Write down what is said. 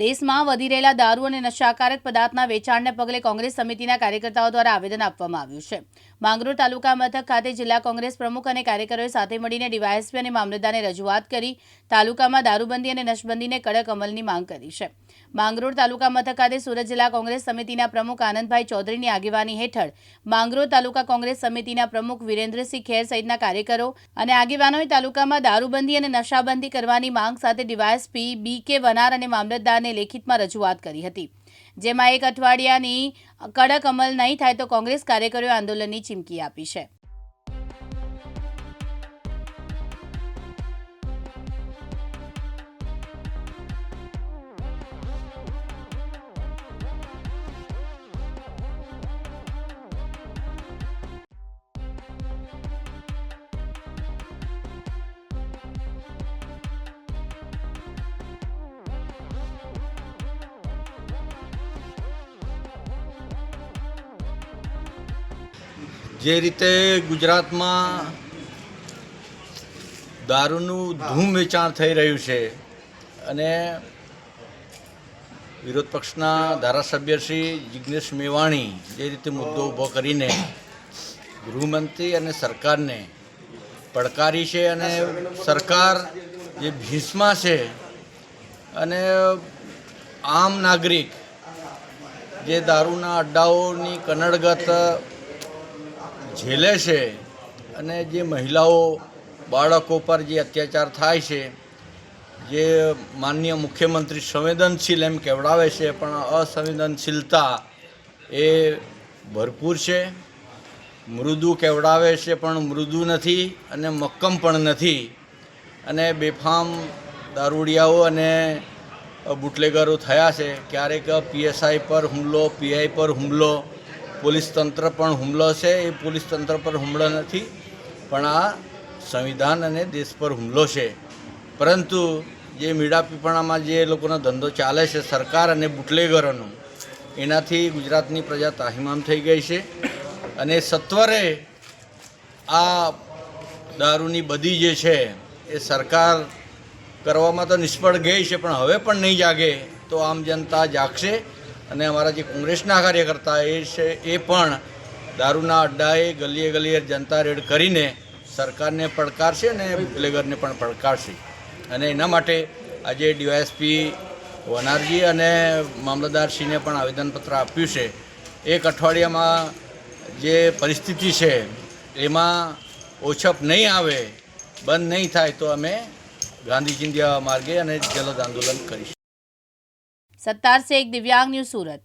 દેશમાં વધી રહેલા દારૂ અને નશાકારક પદાર્થના વેચાણને પગલે કોંગ્રેસ સમિતિના કાર્યકર્તાઓ દ્વારા આવેદન આપવામાં આવ્યું છે. માંગરોળ તાલુકા મથક ખાતે જિલ્લા કોંગ્રેસ પ્રમુખ અને કાર્યકરોએ સાથે મળીને ડીવાયએસપી અને મામલતદારને રજૂઆત કરી, તાલુકામાં દારૂબંધી અને નશબંધીને કડક અમલની માંગ કરી છે. માંગરોળ તાલુકા મથક ખાતે સુરત જિલ્લા કોંગ્રેસ સમિતિના પ્રમુખ આનંદભાઈ ચૌધરીની આગેવાની હેઠળ માંગરોળ તાલુકા કોંગ્રેસ સમિતિના પ્રમુખ વિરેન્દ્રસિંહ ખેર સહિતના કાર્યકરો અને આગેવાનોએ તાલુકામાં દારૂબંધી અને નશાબંધી કરવાની માંગ સાથે ડીવાયએસપી બી કે વનાર અને મામલતદારને લેખિતમાં રજૂઆત કરી હતી. જેમાં એક અઠવાડિયાની કડક અમલ નહીં થાય તો કોંગ્રેસ કાર્યકરોએ આંદોલનની ચીમકી આપી છે. જે રીતે ગુજરાતમાં દારૂનું ધૂમ વેચાણ થઈ રહ્યું છે અને વિરોધ પક્ષના ધારાસભ્ય શ્રી જિજ્ઞેશ મેવાણી જે રીતે મુદ્દો ઊભો કરીને ગૃહમંત્રી અને સરકારને પડકારી છે અને સરકાર જે ભીષમાં છે અને આમ નાગરિક જે દારૂના અડ્ડાઓની કનડગત ઝેલે છે અને જે મહિલાઓ, બાળકો પર જે અત્યાચાર થાય છે, જે માનનીય મુખ્યમંત્રી સંવેદનશીલ એમ કહેવડાવે છે, પણ અસંવેદનશીલતા એ ભરપૂર છે. મૃદુ કહેવડાવે છે, પણ મૃદુ નથી અને મક્કમ પણ નથી. અને બેફામ દારૂડિયાઓ અને બુટલેગરો થયા છે. ક્યારેક પીએસઆઈ પર હુમલો, પીઆઈ પર હુમલો પોલીસ તંત્ર પણ હુમલો છે, એ પોલીસ તંત્ર પર હુમલો નથી, પણ આ સંવિધાન અને દેશ પર હુમલો છે. પરંતુ જે મીડાપીપણામાં જે લોકોનો ધંધો ચાલે છે, સરકાર અને બુટલેગરોનો, એનાથી ગુજરાતની પ્રજા તાહીમામ થઈ ગઈ છે. અને સત્વરે આ દારૂની બધી જે છે, એ સરકાર કરવામાં તો નિષ્ફળ ગઈ છે, પણ હવે પણ નહીં જાગે, તો આમ જનતા જાગશે. અને અમારા જે કોંગ્રેસના કાર્યકર્તા એ છે, એ પણ દારૂના અડ્ડાએ ગલીએ ગલીએ જનતા રેડ કરીને સરકારને પડકારશે અને બુટલેગરને પણ પડકારશે. અને એના માટે આજે ડીવાયએસપી વનારજી અને મામલતદારશ્રીને પણ આવેદનપત્ર આપ્યું છે. એક અઠવાડિયામાં જે પરિસ્થિતિ છે, એમાં ઓછપ નહીં આવે, બંધ નહીં થાય તો અમે જેવા માર્ગે અને જલદ આંદોલન કરીશું. સત્તાર શેખ દિવ્યાંગ ન્યૂઝ સુરત.